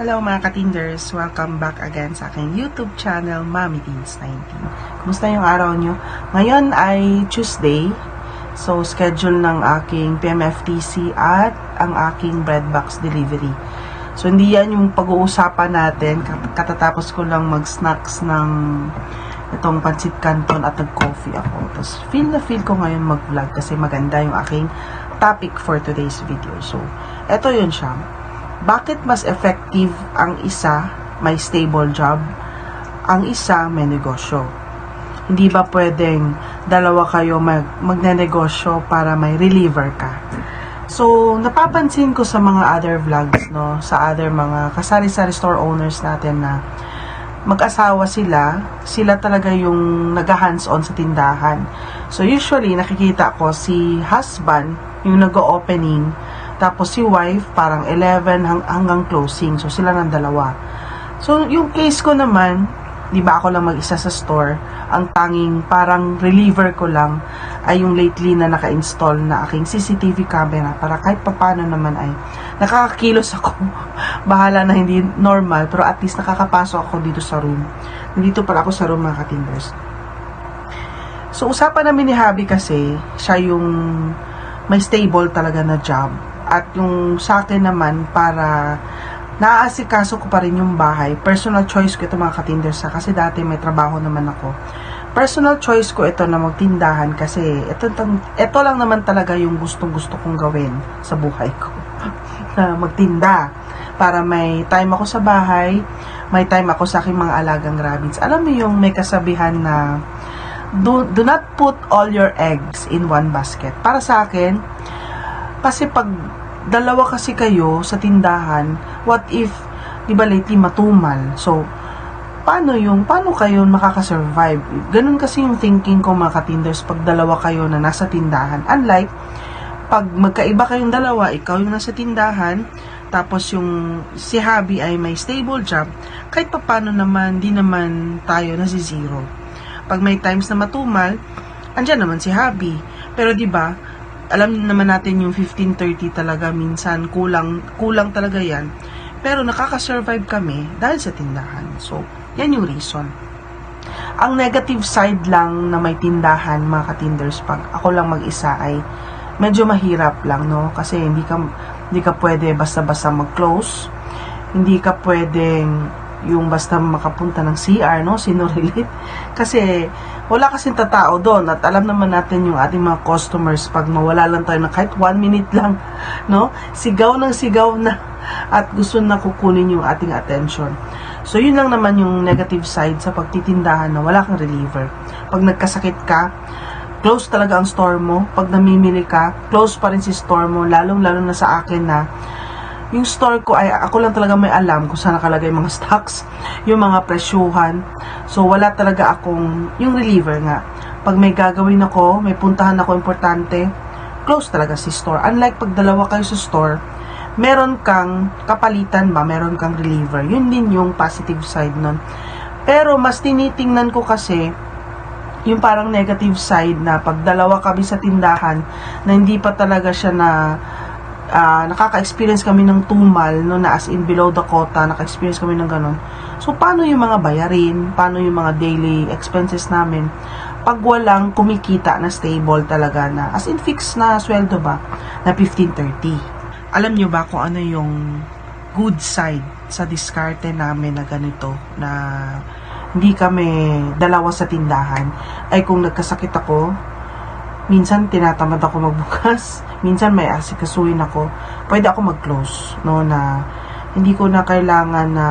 Hello mga katinders! Welcome back again sa aking YouTube channel, Mami Teens 19. Kumusta yung araw nyo? Ngayon ay Tuesday. So, schedule ng aking PMFTC at ang aking breadbox delivery. So, hindi yan yung pag-uusapan natin. Kat- Katatapos ko lang mag-snacks ng itong pancit canton at nag-coffee ako. Tapos, feel na feel ko ngayon mag-vlog kasi maganda yung aking topic for today's video. So, eto yun siya bakit mas effective ang isa may stable job, ang isa may negosyo? Hindi ba pwedeng dalawa kayo mag magnenegosyo para may reliever ka? So, napapansin ko sa mga other vlogs, no, sa other mga kasari-sari store owners natin na mag-asawa sila, sila talaga yung nag-hands-on sa tindahan. So, usually, nakikita ko si husband, yung nag-opening, tapos si wife, parang 11 hang, hanggang closing. So, sila ng dalawa. So, yung case ko naman, di ba ako lang mag-isa sa store, ang tanging parang reliever ko lang ay yung lately na naka-install na aking CCTV camera para kahit papano naman ay nakakakilos ako. Bahala na hindi normal, pero at least nakakapasok ako dito sa room. Nandito pala ako sa room mga katimbers. So, usapan namin ni Habi kasi, siya yung may stable talaga na job. At yung sa akin naman, para naaasikaso ko pa rin yung bahay. Personal choice ko ito mga katinders sa kasi dati may trabaho naman ako. Personal choice ko ito na magtindahan kasi ito, ito lang naman talaga yung gustong gusto kong gawin sa buhay ko. na magtinda. Para may time ako sa bahay, may time ako sa aking mga alagang rabbits. Alam mo yung may kasabihan na do, do not put all your eggs in one basket. Para sa akin, kasi pag dalawa kasi kayo sa tindahan, what if, di ba lately matumal? So, paano yung, paano kayo makakasurvive? Ganun kasi yung thinking ko mga katinders pag dalawa kayo na nasa tindahan. Unlike, pag magkaiba kayong dalawa, ikaw yung nasa tindahan, tapos yung si Habi ay may stable job, kahit papano naman, di naman tayo na si zero. Pag may times na matumal, andyan naman si Habi. Pero di ba alam naman natin yung 1530 talaga minsan kulang kulang talaga yan. Pero nakaka-survive kami dahil sa tindahan. So, yan yung reason. Ang negative side lang na may tindahan, mga katinders, pag ako lang mag-isa ay medyo mahirap lang, no? Kasi hindi ka, hindi ka pwede basta-basta mag-close. Hindi ka pwedeng yung basta makapunta ng CR, no? Sino relate? Kasi wala kasing tatao doon at alam naman natin yung ating mga customers pag mawala lang tayo na kahit one minute lang, no? Sigaw ng sigaw na at gusto na kukunin yung ating attention. So, yun lang naman yung negative side sa pagtitindahan na wala kang reliever. Pag nagkasakit ka, close talaga ang store mo. Pag namimili ka, close pa rin si store mo. Lalong-lalo na sa akin na yung store ko ay ako lang talaga may alam kung saan nakalagay mga stocks, yung mga presyuhan. So wala talaga akong yung reliever nga. Pag may gagawin ako, may puntahan ako importante, close talaga si store. Unlike pag dalawa kayo sa store, meron kang kapalitan ba, meron kang reliever. Yun din yung positive side nun. Pero mas tinitingnan ko kasi yung parang negative side na pag dalawa kami sa tindahan na hindi pa talaga siya na uh, nakaka-experience kami ng tumal, no, na as in below the quota, naka-experience kami ng ganun. So, paano yung mga bayarin? Paano yung mga daily expenses namin? Pag walang kumikita na stable talaga na, as in fixed na sweldo ba, na 1530. Alam nyo ba kung ano yung good side sa diskarte namin na ganito, na hindi kami dalawa sa tindahan, ay kung nagkasakit ako, minsan tinatamad ako magbukas, minsan may asikasuhin ako, pwede ako mag-close, no, na hindi ko na kailangan na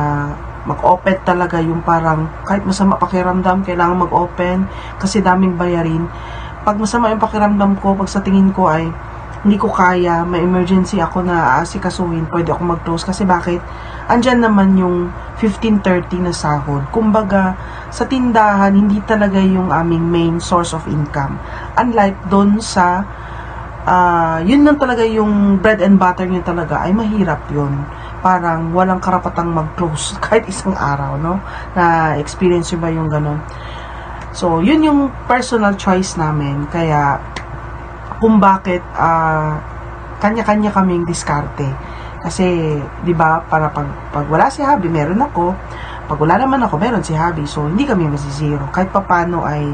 mag-open talaga yung parang kahit masama pakiramdam, kailangan mag-open kasi daming bayarin. Pag masama yung pakiramdam ko, pag sa tingin ko ay hindi ko kaya, may emergency ako na aasikasuhin, pwede ako mag-close. Kasi bakit? Andyan naman yung 1530 na sahod. Kumbaga, sa tindahan, hindi talaga yung aming main source of income. Unlike doon sa, uh, yun lang talaga yung bread and butter niya talaga, ay mahirap yun. Parang walang karapatang mag-close kahit isang araw, no? Na experience ba yung ganun? So, yun yung personal choice namin. Kaya, kung bakit uh, kanya-kanya kaming diskarte. Kasi, di ba, para pag, pag wala si Habi, meron ako. Pag wala naman ako, meron si Habi. So, hindi kami masisiro. Kahit papano ay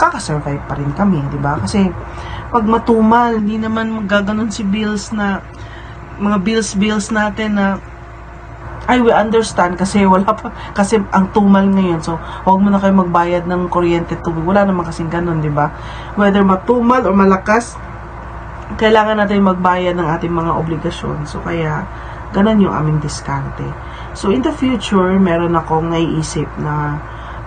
kakasurvive pa rin kami, di ba? Kasi, pag matumal, hindi naman magaganon si bills na, mga bills-bills natin na ay, we understand kasi wala pa, kasi ang tumal ngayon. So, huwag mo na kayo magbayad ng kuryente tubig. Wala naman kasing ganun, di ba? Whether matumal o malakas, kailangan natin magbayad ng ating mga obligasyon. So, kaya, ganun yung aming diskarte. So, in the future, meron akong naiisip na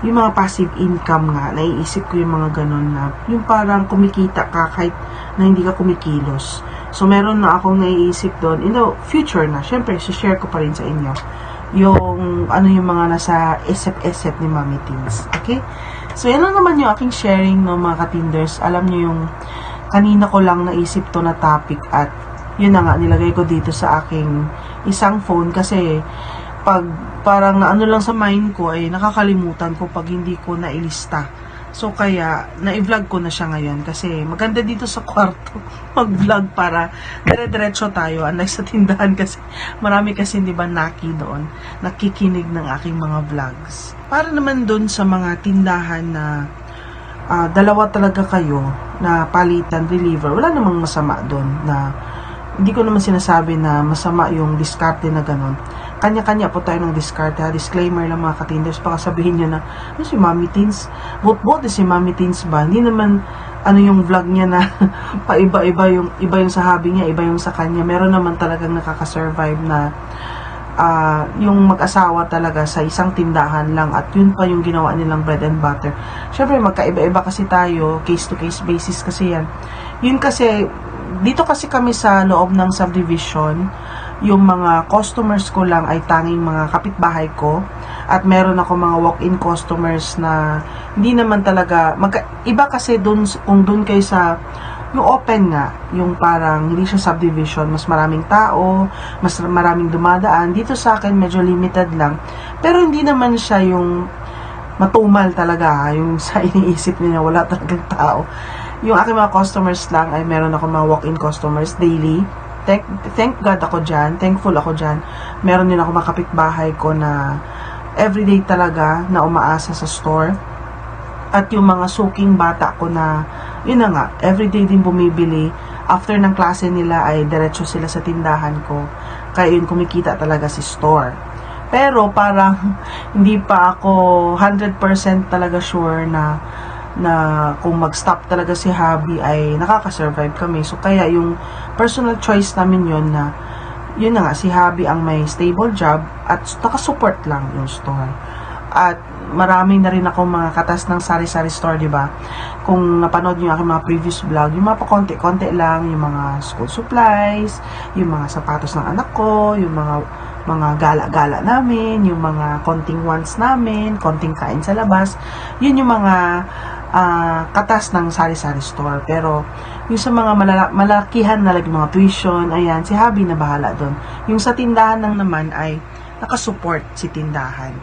yung mga passive income nga, naiisip ko yung mga ganun na, yung parang kumikita ka kahit na hindi ka kumikilos. So, meron na akong naiisip doon. In the future na, syempre, share ko pa rin sa inyo yung ano yung mga nasa isip-isip ni Mami Teens. Okay? So, yan lang naman yung aking sharing no mga katinders. Alam niyo yung kanina ko lang naisip to na topic at yun na nga, nilagay ko dito sa aking isang phone kasi pag parang ano lang sa mind ko ay nakakalimutan ko pag hindi ko nailista. So kaya na-vlog ko na siya ngayon kasi maganda dito sa kwarto mag-vlog para dire-diretso tayo unlike sa tindahan kasi marami kasi hindi ba naki doon nakikinig ng aking mga vlogs. Para naman doon sa mga tindahan na ah, dalawa talaga kayo na palitan reliever, wala namang masama doon na hindi ko naman sinasabi na masama yung diskarte na ganun. Kanya-kanya po tayo ng diskarte. Ha? Disclaimer lang mga katinders. Baka sabihin nyo na, ano si Mami Teens? Bot-bot si Mami Teens ba? Hindi naman ano yung vlog niya na paiba-iba yung iba yung sa hobby niya, iba yung sa kanya. Meron naman talagang nakaka-survive na ah, yung mag-asawa talaga sa isang tindahan lang at yun pa yung ginawa nilang bread and butter. Syempre magkaiba-iba kasi tayo, case to case basis kasi yan. Yun kasi dito kasi kami sa loob ng subdivision, yung mga customers ko lang ay tanging mga kapitbahay ko at meron ako mga walk-in customers na hindi naman talaga magka, iba kasi dun kung dun kayo sa yung open nga, yung parang hindi siya subdivision, mas maraming tao, mas maraming dumadaan. Dito sa akin medyo limited lang. Pero hindi naman siya yung matumal talaga, yung sa iniisip niya wala talagang tao. Yung aking mga customers lang ay meron ako mga walk-in customers daily. Thank, thank God ako dyan. Thankful ako dyan. Meron din ako mga kapitbahay ko na everyday talaga na umaasa sa store. At yung mga suking bata ko na, yun na nga, everyday din bumibili. After ng klase nila ay diretso sila sa tindahan ko. Kaya yun kumikita talaga si store. Pero parang hindi pa ako 100% talaga sure na na kung mag-stop talaga si Habi ay nakaka-survive kami. So kaya yung personal choice namin yun na yun na nga si Habi ang may stable job at nakasupport lang yung store. At maraming na rin ako mga katas ng sari-sari store, di ba? Kung napanood niyo aking mga previous vlog, yung mga pakonti-konti lang, yung mga school supplies, yung mga sapatos ng anak ko, yung mga mga gala-gala namin, yung mga konting wants namin, konting kain sa labas, yun yung mga ah, katas ng sari-sari store. Pero, yung sa mga malala- malakihan na like mga tuition, ayan, si Habi na bahala doon. Yung sa tindahan lang naman ay nakasupport si tindahan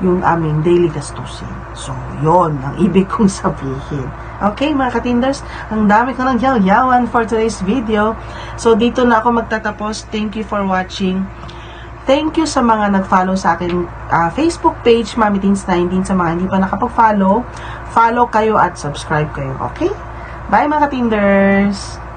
yung aming daily gastusin. So, yon ang ibig kong sabihin. Okay, mga katinders, ang dami ko ng yaw-yawan for today's video. So, dito na ako magtatapos. Thank you for watching. Thank you sa mga nag-follow sa akin ah, Facebook page, Mami Teens 19. Sa mga hindi pa nakapag-follow, follow kayo at subscribe kayo. Okay? Bye mga katinders!